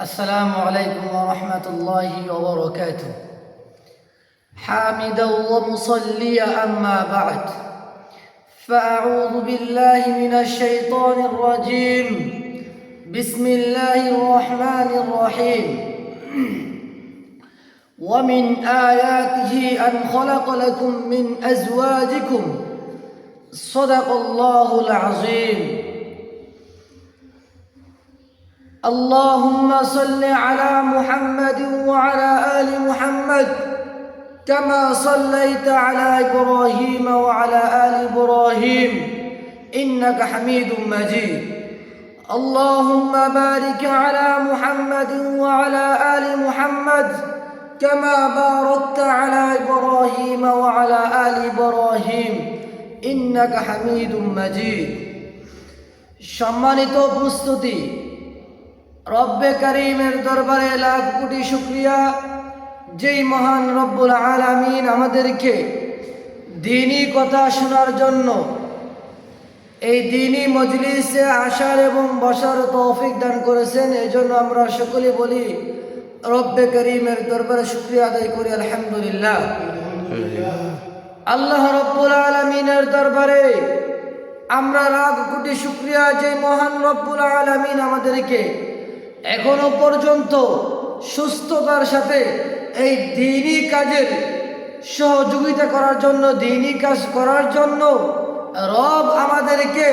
السلام عليكم ورحمة الله وبركاته. حامدا ومصليا أما بعد. فأعوذ بالله من الشيطان الرجيم. بسم الله الرحمن الرحيم. ومن آياته أن خلق لكم من أزواجكم. صدق الله العظيم. اللهم صل على محمد وعلى آل محمد كما صليت على إبراهيم وعلى آل إبراهيم إنك حميد مجيد اللهم بارك على محمد وعلى آل محمد كما باركت على إبراهيم وعلى آل إبراهيم إنك حميد مجيد সম্মানিত প্রস্তুতি রব্বে করিমের দরবারে লাখ কোটি শুক্রিয়া। যেই মহান রব্বুল আলামিন আমাদেরকে দিনই কথা শোনার জন্য এই দিনই মজলিসে আসার এবং বসার তৌফিক দান করেছেন এই জন্য আমরা সকলে বলি, রব্বে করিমের দরবারে শুক্রিয়া আদায় করি, আলহামদুলিল্লাহ। আল্লাহ রব্বুল আলমিনের দরবারে আমরা লাখ কোটি শুক্রিয়া যে মহান রব্বুল আলমিন আমাদেরকে এখনও পর্যন্ত সুস্থতার সাথে এই দিনই কাজের সহযোগিতা করার জন্য, দিনই কাজ করার জন্য রব আমাদেরকে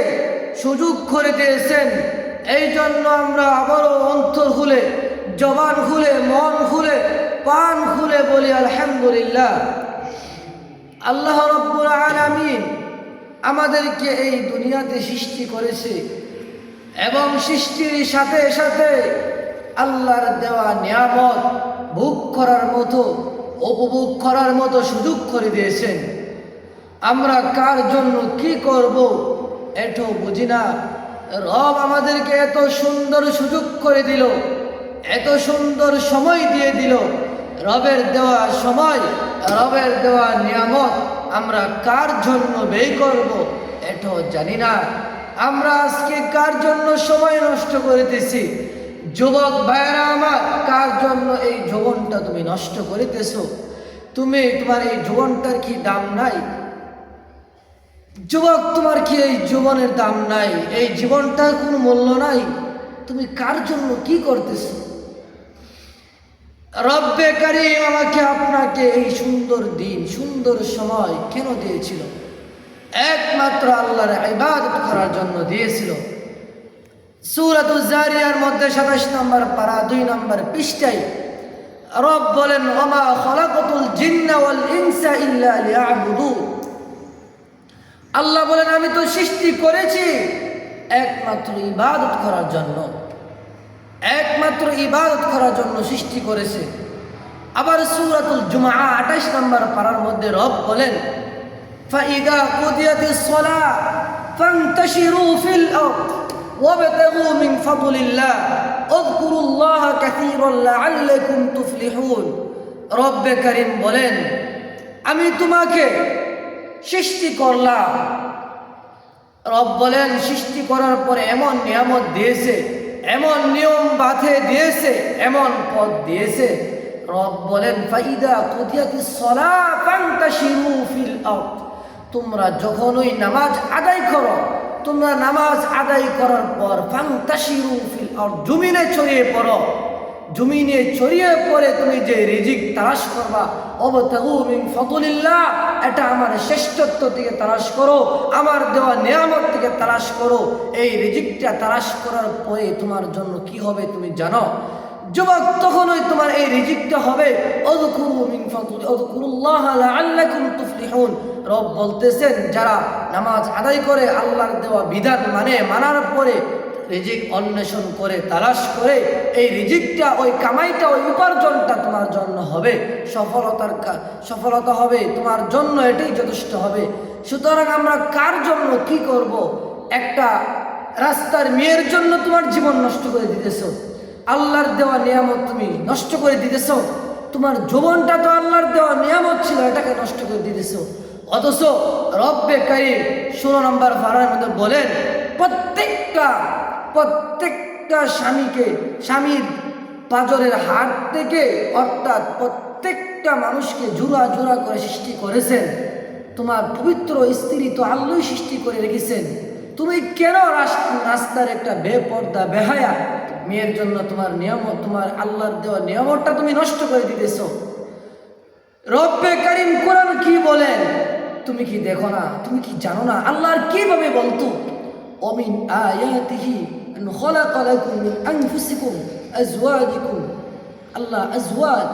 সুযোগ করে দিয়েছেন। এই জন্য আমরা আবারও অন্তর খুলে, জবান খুলে, মন খুলে, পান খুলে বলি, আলহামদুলিল্লাহ। আল্লাহ রব্বুল আলামিন আমাদেরকে এই দুনিয়াতে সৃষ্টি করেছে। এবং সৃষ্টির সাথে সাথে আল্লাহর দেওয়া নিয়ামত ভোগ করার মতো, উপভোগ করার মতো সুযোগ করে দিয়েছেন। আমরা কার জন্য কি করব এটাও বুঝি না। রব আমাদেরকে এত সুন্দর সুযোগ করে দিল, এত সুন্দর সময় দিয়ে দিল। রবের দেওয়া সময়, রবের দেওয়া নিয়ামত আমরা কার জন্য ব্যয় করব এটাও জানি না। আমরা আজকে কার জন্য সময় নষ্ট করিতেছি? যুবক ভাইয়েরা আমার, কার জন্য এই যৌবনটা তুমি নষ্ট করিতেছ? তুমি, তোমার এই যৌবনটার কি দাম নাই? যুবক, তোমার কি এই জীবনের দাম নাই? এই জীবনটার কোনো মূল্য নাই? তুমি কার জন্য কি করতেছো? রব্বে কারিম আমাকে আপনাকে এই সুন্দর দিন, সুন্দর সময় কেন দিয়েছিল? একমাত্র আল্লাহর ইবাদত করার জন্য দিয়েছিল। সুরাতুল জারিয়ার মধ্যে সাতাশ নম্বর পারা দুই নম্বর পৃষ্ঠায় রব বলেন খলাকতুল ইল্লা আল্লাহ বলেন, আমি তো সৃষ্টি করেছি একমাত্র ইবাদত করার জন্য। একমাত্র ইবাদত করার জন্য সৃষ্টি করেছে। আবার সুরাতুল জুমা আঠাশ নম্বর পাড়ার মধ্যে রব বলেন فإذا قضيت الصلاة فانتشروا في الأرض وابتغوا من فضل الله اذكروا الله كثيرا لعلكم تفلحون রব করিম বলেন আমি তোমাকে সৃষ্টি করলাম রব বলেন সৃষ্টি করার পরে এমন নিয়ামত দিয়েছে এমন নিয়ম বাঁধে দিয়েছে এমন পথ দিয়েছে রব বলেন ফাইদা কুদিয়াতি সলা ফান্তাশিরু ফিল আরদ তোমরা যখন ওই নামাজ আদায় করো, তোমরা নামাজ আদায় করার পর ফান্তাশিরু ফিল আরদ, জমিনে ছড়িয়ে পড়ো। জমিনে ছড়িয়ে পড়ে তুমি যে রিজিক তালাশ করবা, অবতাগু মিন ফতুলিল্লাহ এটা আমার শ্রেষ্ঠত্ব থেকে তালাশ করো, আমার দেওয়া নিয়ামত থেকে তালাশ করো। এই রিজিকটা তালাশ করার পরে তোমার জন্য কি হবে তুমি জানো? যুবক, তখনই তোমার এই রিজিকটা হবে। অদকুরু মিন ফাতুলি অদকুরুল্লাহ লাআল্লাকুম তুফলিহুন। রব বলতেছেন, যারা নামাজ আদায় করে, আল্লাহর দেওয়া বিধান মানে মানার পরে রিজিক অন্বেষণ করে, তালাশ করে, এই রিজিকটা, ওই কামাইটা, ওই উপার্জনটা তোমার জন্য হবে, সফলতার সফলতা হবে, তোমার জন্য এটাই যথেষ্ট হবে। সুতরাং আমরা কার জন্য কি করব? একটা রাস্তার মেয়ের জন্য তোমার জীবন নষ্ট করে দিতেছ। আল্লাহর দেওয়া নিয়ামত তুমি নষ্ট করে দিতেছ। তোমার যৌবনটা তো আল্লাহর দেওয়া নিয়ামত ছিল, এটাকে নষ্ট করে দিতেছ। অথচ রব্বে কারি ষোলো নম্বর ভাড়ার মধ্যে বলেন, প্রত্যেকটা প্রত্যেকটা স্বামীকে, স্বামীর পাজরের হাট থেকে অর্থাৎ প্রত্যেকটা মানুষকে জোড়া জোড়া করে সৃষ্টি করেছেন। তোমার পবিত্র স্ত্রী তো আল্লাহই সৃষ্টি করে রেখেছেন। তুমি কেন রাস- রাস্তার একটা বেপর্দা, বেহায়া মেয়ের জন্য তোমার নিয়ামত, তোমার আল্লাহর দেওয়া নিয়মটা তুমি নষ্ট করে দিতেছো? রব্বে কারিম কোরআন কি বলেন? তুমি কি দেখো না? তুমি কি জানো না? আল্লাহর কীভাবে বলতো? অমিন আয়াতিহি লাকুম মিন আনফুসিকুম আজওয়াজিকুম। আল্লাহ আজওয়াজ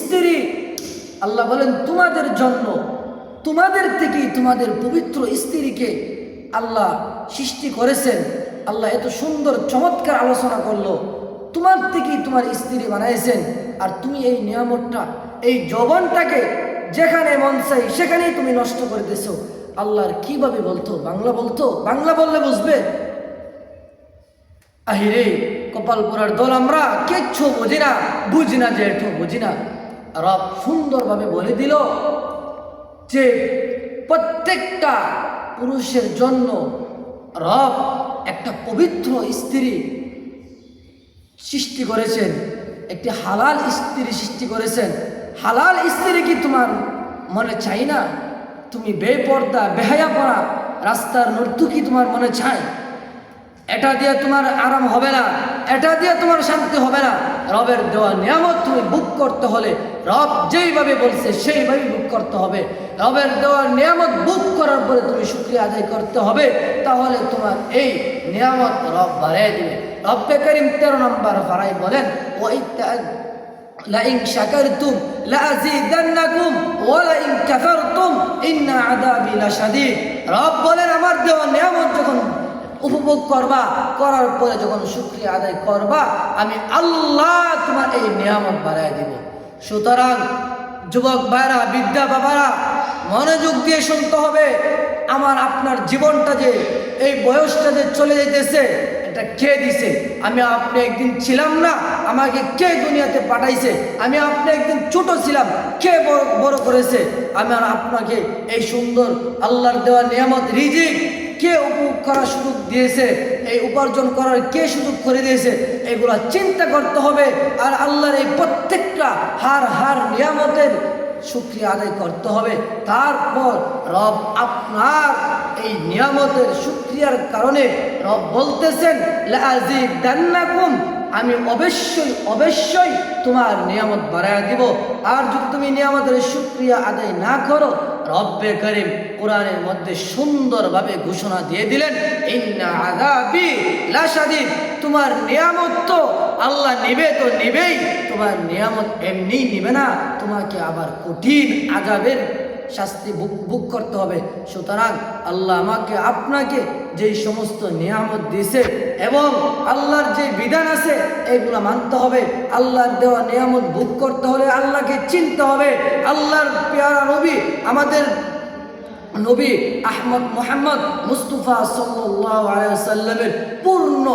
স্ত্রী আল্লাহ বলেন, তোমাদের জন্য, তোমাদের থেকেই তোমাদের পবিত্র স্ত্রীকে আল্লাহ সৃষ্টি করেছেন। আল্লাহ এত সুন্দর, চমৎকার আলোচনা করল। তোমার থেকেই তোমার স্ত্রী বানাইছেন। আর তুমি এই নিয়ামতটা, এই জবনটাকে যেখানে মন চাই, সেখানেই তুমি নষ্ট করে দিছো। আল্লাহর কীভাবে বলতো? বাংলা বলতো? বাংলা বললে বুঝবে। আহিরে, কপাল পোড়ার দল আমরা, কিচ্ছু বুঝি না বুঝি না যে একটু বুঝি না। রব সুন্দরভাবে বলে দিল যে, প্রত্যেকটা পুরুষের জন্য রব একটা পবিত্র স্ত্রী সৃষ্টি করেছেন, একটি হালাল স্ত্রী সৃষ্টি করেছেন। হালাল স্ত্রী কি তোমার মনে চাই না? তুমি বেপর্দা বেহায়া পড়া রাস্তার নর্তুকি তোমার মনে চায়? এটা দিয়ে তোমার আরাম হবে না, এটা দিয়ে তোমার শান্তি হবে না। রবের দেওয়া নিয়ামত তুমি বুক করতে হলে রব যেইভাবে বলছে সেইভাবে বুক করতে হবে। রবের দেওয়া নিয়ামত বুক করার পরে তুমি শুক্রিয়া আদায় করতে হবে, তাহলে তোমার এই নিয়ামত রব বাড়িয়ে দিবে। রব্বে করিম তেরো নম্বর ফারাই বলেন ওই লাইং শাকারতুম লাযিদান্নাকুম ওয়া লাইং কাফারতুম, ইন্না আযাবি লাশাদীদ। রব বলেন, আমার দেওয়া নিয়ামত যখন উপভোগ করবা, করার পরে যখন শুকরিয়া আদায় করবা, আমি আল্লাহ তোমার এই নিয়ামত বাড়ায় দেব। সুতরাং যুবক বাইরা বিদ্যা বাবারা মনোযোগ দিয়ে শুনতে হবে। আমার আপনার জীবনটা যে, এই বয়সটা যে চলে যেতেছে এটা কে দিছে? আমি আপনি একদিন ছিলাম না, আমাকে কে দুনিয়াতে পাঠাইছে? আমি আপনি একদিন ছোট ছিলাম, কে বড় বড় করেছে? আমি আর আপনাকে এই সুন্দর আল্লাহর দেওয়া নিয়ামত, রিজিক কে উপভোগ করার সুযোগ দিয়েছে? এই উপার্জন করার কে সুযোগ করে দিয়েছে? এগুলা চিন্তা করতে হবে। আর আল্লাহর এই প্রত্যেকটা হার হার নিয়ামতের শুক্রিয়া আদায় করতে হবে। তারপর রব আপনার এই নিয়ামতের শুক্রিয়ার কারণে রব বলতেছেন, লাজিদান্নাকুম, আমি অবশ্যই অবশ্যই তোমার নিয়ামত বাড়ায় দিব। আর যদি তুমি নিয়ামতের শুক্রিয়া আদায় না করো রব্বে করিম কোরআনের মধ্যে সুন্দরভাবে ঘোষণা দিয়ে দিলেন লাশাদীদ। তোমার নিয়ামত তো আল্লাহ নিবে তো নিবেই, তোমার নিয়ামত এমনি নিবে না, তোমাকে আবার কঠিন আজাবের শাস্তি বুক করতে হবে। সুতরাং আল্লাহ আমাকে, আপনাকে যেই সমস্ত নিয়ামত দিছে এবং আল্লাহর যে বিধান আছে, এগুলো মানতে হবে। আল্লাহর দেওয়া নিয়ামত বুক করতে হলে আল্লাহকে চিনতে হবে। আল্লাহর পেয়ারা নবী, আমাদের নবী আহমদ মোহাম্মদ মুস্তফা সাল্লাহ সাল্লামের পূর্ণ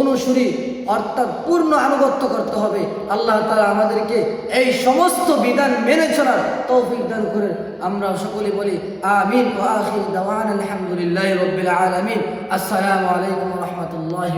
অনুসরী অর্থাৎ পূর্ণ আনুগত্য করতে হবে। আল্লাহ তালা আমাদেরকে এই সমস্ত বিধান মেনে চলার তৌফিক দান করে আমরা সকলে বলি, আমিন ও আখির দাওয়ান আলহামদুলিল্লাহ রবিল আলমিন। আসসালামু আলাইকুম রহমতুল্লাহ